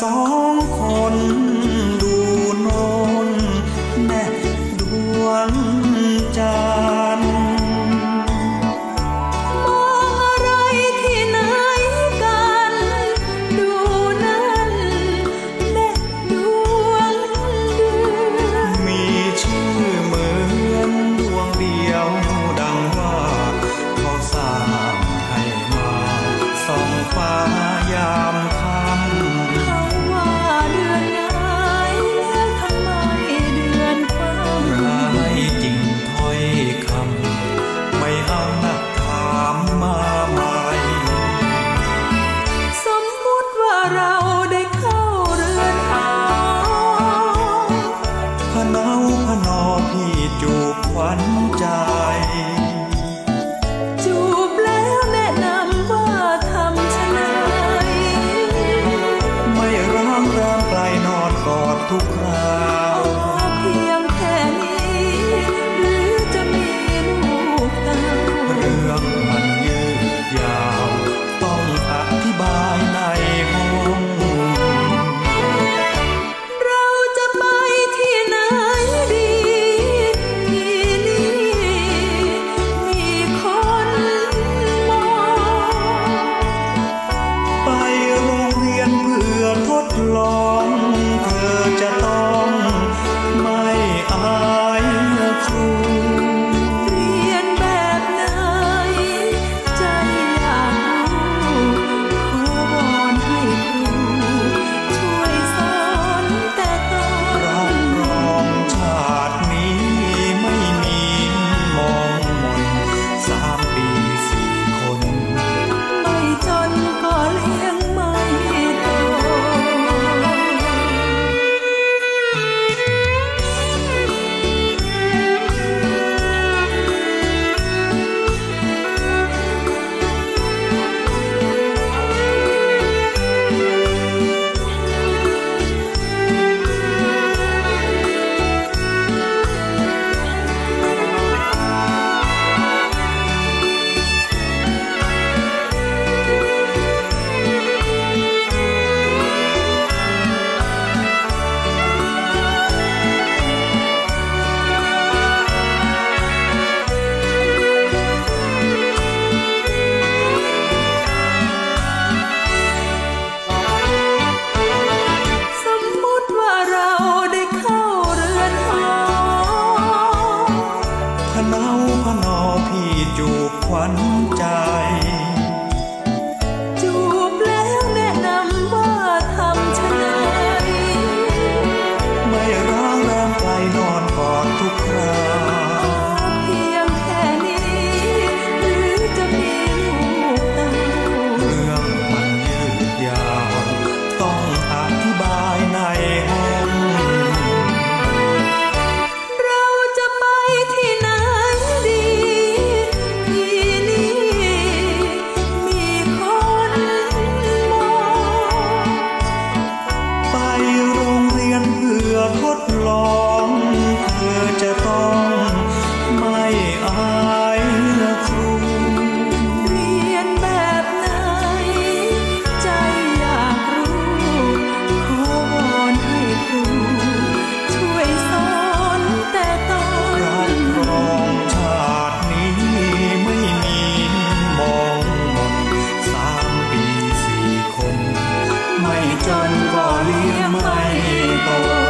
สองคนดูนนแม่ดวงจันทร์มองอะไรที่ไหนกัน ดูนั้นแม่ดวงเดือนมีชื่อเหมือนดวงเดียวดังว่าเขาสร้างให้มาสองฟ้า ทุกครา วันใจ Oh.